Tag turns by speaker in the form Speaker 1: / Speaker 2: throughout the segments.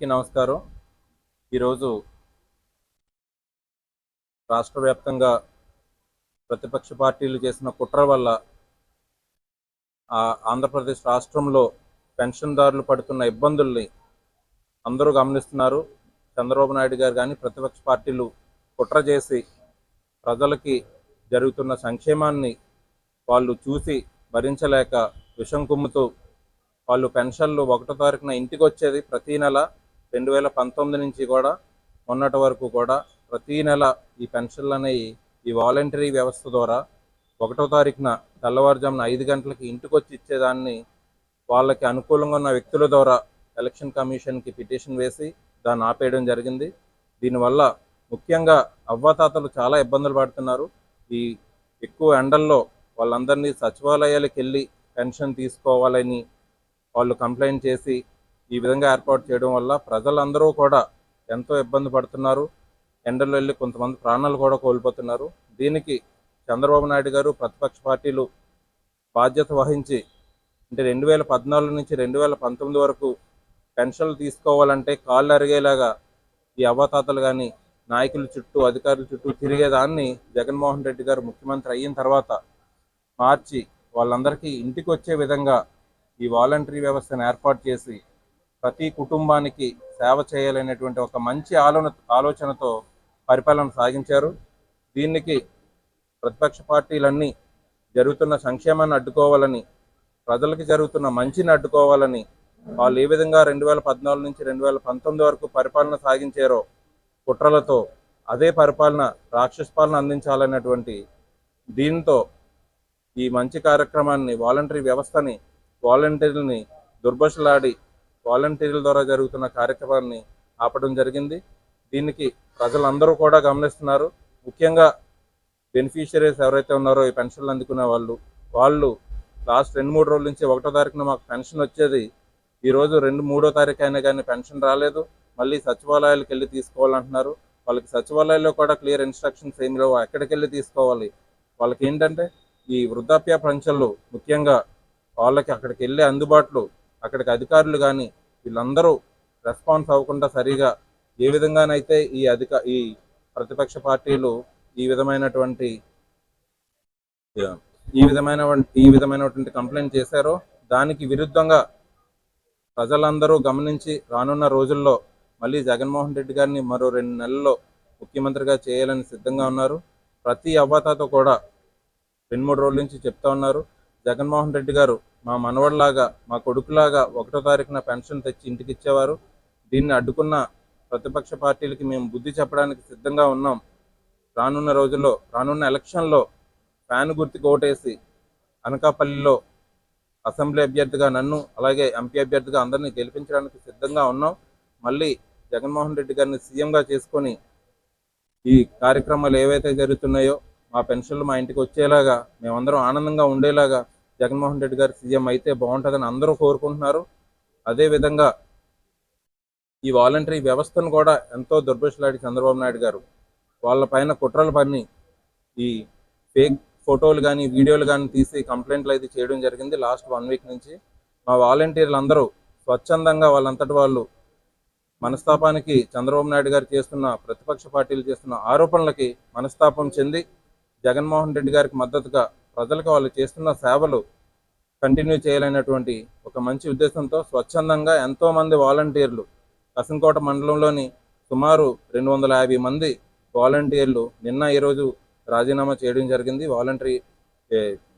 Speaker 1: అందరికీ నమస్కారం. ఈరోజు రాష్ట్ర వ్యాప్తంగా ప్రతిపక్ష పార్టీలు చేసిన కుట్ర వల్ల ఆ ఆంధ్రప్రదేశ్ రాష్ట్రంలో పెన్షన్దారులు పడుతున్న ఇబ్బందుల్ని అందరూ గమనిస్తున్నారు. చంద్రబాబు నాయుడు గారు కానీ ప్రతిపక్ష పార్టీలు కుట్ర చేసి ప్రజలకి జరుగుతున్న సంక్షేమాన్ని వాళ్ళు చూసి భరించలేక విషం కుమ్ముతూ వాళ్ళు పెన్షన్లు ఒకటో తారీఖున ఇంటికి వచ్చేది ప్రతీ నెల రెండు వేల పంతొమ్మిది నుంచి కూడా మొన్నటి వరకు కూడా ప్రతీ నెల ఈ పెన్షన్లు అనేవి ఈ వాలంటరీ వ్యవస్థ ద్వారా ఒకటో తారీఖున తెల్లవారుజామున ఐదు గంటలకి ఇంటికి వచ్చి ఇచ్చేదాన్ని వాళ్ళకి అనుకూలంగా ఉన్న వ్యక్తుల ద్వారా ఎలక్షన్ కమిషన్కి పిటిషన్ వేసి దాన్ని ఆపేయడం జరిగింది. దీనివల్ల ముఖ్యంగా అవ్వాతాతలు చాలా ఇబ్బందులు పడుతున్నారు. ఈ ఎక్కువ ఎండల్లో వాళ్ళందరినీ సచివాలయాలకు వెళ్ళి పెన్షన్ తీసుకోవాలని వాళ్ళు కంప్లైంట్ చేసి ఈ విధంగా ఏర్పాటు చేయడం వల్ల ప్రజలందరూ కూడా ఎంతో ఇబ్బంది పడుతున్నారు. ఎండల్లో వెళ్ళి కొంతమంది ప్రాణాలు కూడా కోల్పోతున్నారు. దీనికి చంద్రబాబు నాయుడు గారు ప్రతిపక్ష పార్టీలు బాధ్యత వహించి అంటే రెండు వేల పద్నాలుగు నుంచి రెండు వేల పంతొమ్మిది వరకు పెన్షన్లు తీసుకోవాలంటే కాళ్ళు అరిగేలాగా ఈ అవ్వతాతలు కానీ నాయకుల చుట్టూ అధికారుల చుట్టూ తిరిగేదాన్ని జగన్మోహన్ రెడ్డి గారు ముఖ్యమంత్రి అయిన తర్వాత మార్చి వాళ్ళందరికీ ఇంటికి వచ్చే విధంగా ఈ వాలంటరీ వ్యవస్థను ఏర్పాటు చేసి ప్రతి కుటుంబానికి సేవ చేయాలనేటువంటి ఒక మంచి ఆలోచన ఆలోచనతో పరిపాలన సాగించారు. దీనికి ప్రతిపక్ష పార్టీలన్నీ జరుగుతున్న సంక్షేమాన్ని అడ్డుకోవాలని ప్రజలకు జరుగుతున్న మంచిని అడ్డుకోవాలని వాళ్ళు ఏ విధంగా రెండు వేల పద్నాలుగు నుంచి రెండు వేల పంతొమ్మిది వరకు పరిపాలన సాగించారో కుట్రలతో అదే పరిపాలన రాక్షస పాలన అందించాలనేటువంటి దీంతో ఈ మంచి కార్యక్రమాన్ని వాలంటరీ వ్యవస్థని వాలంటీర్లని దుర్భషలాడి వాలంటీర్ల ద్వారా జరుగుతున్న కార్యక్రమాన్ని ఆపడం జరిగింది. దీనికి ప్రజలందరూ కూడా గమనిస్తున్నారు. ముఖ్యంగా బెనిఫిషరీస్ ఎవరైతే ఉన్నారో ఈ పెన్షన్లు అందుకునే వాళ్ళు వాళ్ళు లాస్ట్ రెండు మూడు రోజుల నుంచి ఒకటో తారీఖున మాకు పెన్షన్ వచ్చేది. ఈరోజు రెండు మూడో తారీఖు అయినా కానీ పెన్షన్ రాలేదు. మళ్ళీ సచివాలయాలకు వెళ్ళి తీసుకోవాలంటున్నారు. వాళ్ళకి సచివాలయాల్లో కూడా క్లియర్ ఇన్స్ట్రక్షన్స్ ఏమి లేవు. ఎక్కడికి వెళ్ళి తీసుకోవాలి? వాళ్ళకి ఏంటంటే ఈ వృద్ధాప్య పెన్షన్లు ముఖ్యంగా వాళ్ళకి అక్కడికి వెళ్ళే అందుబాటులో అక్కడికి అధికారులు కానీ వీళ్ళందరూ రెస్పాన్స్ అవ్వకుండా సరిగా ఏ విధంగానైతే ఈ అధిక ఈ ప్రతిపక్ష పార్టీలు ఈ విధమైనటువంటి ఈ విధమైన ఈ విధమైనటువంటి కంప్లైంట్ చేశారో దానికి విరుద్ధంగా ప్రజలందరూ గమనించి రానున్న రోజుల్లో మళ్ళీ జగన్మోహన్ రెడ్డి గారిని మరో రెండు నెలల్లో ముఖ్యమంత్రిగా చేయాలని సిద్ధంగా ఉన్నారు. ప్రతి అవ్వతాతో కూడా రెండు మూడు రోజుల నుంచి చెప్తా ఉన్నారు. జగన్మోహన్ రెడ్డి గారు మా మనవడిలాగా మా కొడుకులాగా ఒకటో తారీఖున పెన్షన్ తెచ్చి ఇంటికి ఇచ్చేవారు దీన్ని అడ్డుకున్న ప్రతిపక్ష పార్టీలకి మేము బుద్ధి చెప్పడానికి సిద్ధంగా ఉన్నాం. రానున్న రోజుల్లో రానున్న ఎలక్షన్లో ఫ్యాన్ గుర్తుకు ఓటేసి అనకాపల్లిలో అసెంబ్లీ అభ్యర్థిగా నన్ను అలాగే ఎంపీ అభ్యర్థిగా అందరినీ గెలిపించడానికి సిద్ధంగా ఉన్నాం. మళ్ళీ జగన్మోహన్ రెడ్డి గారిని సీఎంగా చేసుకొని ఈ కార్యక్రమాలు ఏవైతే జరుగుతున్నాయో మా పెన్షన్లు మా ఇంటికి వచ్చేలాగా మేమందరం ఆనందంగా ఉండేలాగా జగన్మోహన్ రెడ్డి గారు సీఎం అయితే బాగుంటుందని అందరూ కోరుకుంటున్నారు. అదేవిధంగా ఈ వాలంటరీ వ్యవస్థను కూడా ఎంతో దుర్భషలాడి చంద్రబాబు నాయుడు గారు వాళ్ళ పైన కుట్రలు పన్ని ఈ ఫేక్ ఫోటోలు కానీ వీడియోలు కానీ తీసి కంప్లైంట్లు అయితే చేయడం జరిగింది లాస్ట్ వన్ వీక్ నుంచి. మా వాలంటీర్లు అందరూ స్వచ్ఛందంగా వాళ్ళంతటి వాళ్ళు మనస్తాపానికి చంద్రబాబు నాయుడు గారు చేస్తున్న ప్రతిపక్ష పార్టీలు చేస్తున్న ఆరోపణలకి మనస్తాపం చెంది జగన్మోహన్ రెడ్డి గారికి మద్దతుగా ప్రజలకు వాళ్ళు చేస్తున్న సేవలు కంటిన్యూ చేయాలనేటువంటి ఒక మంచి ఉద్దేశంతో స్వచ్ఛందంగా ఎంతో మంది వాలంటీర్లు కసంకోట మండలంలోని సుమారు రెండు వందల యాభై మంది వాలంటీర్లు నిన్న ఈరోజు రాజీనామా చేయడం జరిగింది. వాలంటరీ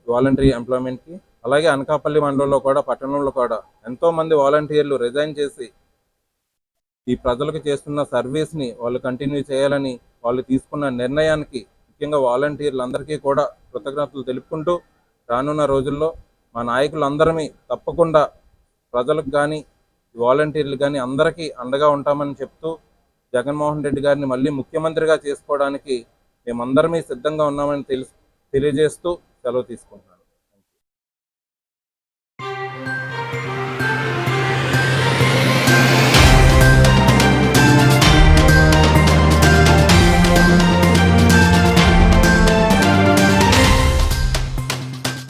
Speaker 1: వాలంటరీ ఎంప్లాయ్మెంట్కి అలాగే అనకాపల్లి మండలంలో కూడా పట్టణంలో కూడా ఎంతో మంది వాలంటీర్లు రిజైన్ చేసి ఈ ప్రజలకు చేస్తున్న సర్వీస్ని వాళ్ళు కంటిన్యూ చేయాలని వాళ్ళు తీసుకున్న నిర్ణయానికి ముఖ్యంగా వాలంటీర్లందరికీ కూడా కృతజ్ఞతలు తెలుపుకుంటూ రానున్న రోజుల్లో మా నాయకులందరమీ తప్పకుండా ప్రజలకు కానీ వాలంటీర్లు కానీ అందరికీ అండగా ఉంటామని చెప్తూ జగన్మోహన్ రెడ్డి గారిని మళ్ళీ ముఖ్యమంత్రిగా చేసుకోవడానికి మేమందరమీ సిద్ధంగా ఉన్నామని తెలుసు తెలియజేస్తూ సెలవు తీసుకుంటాం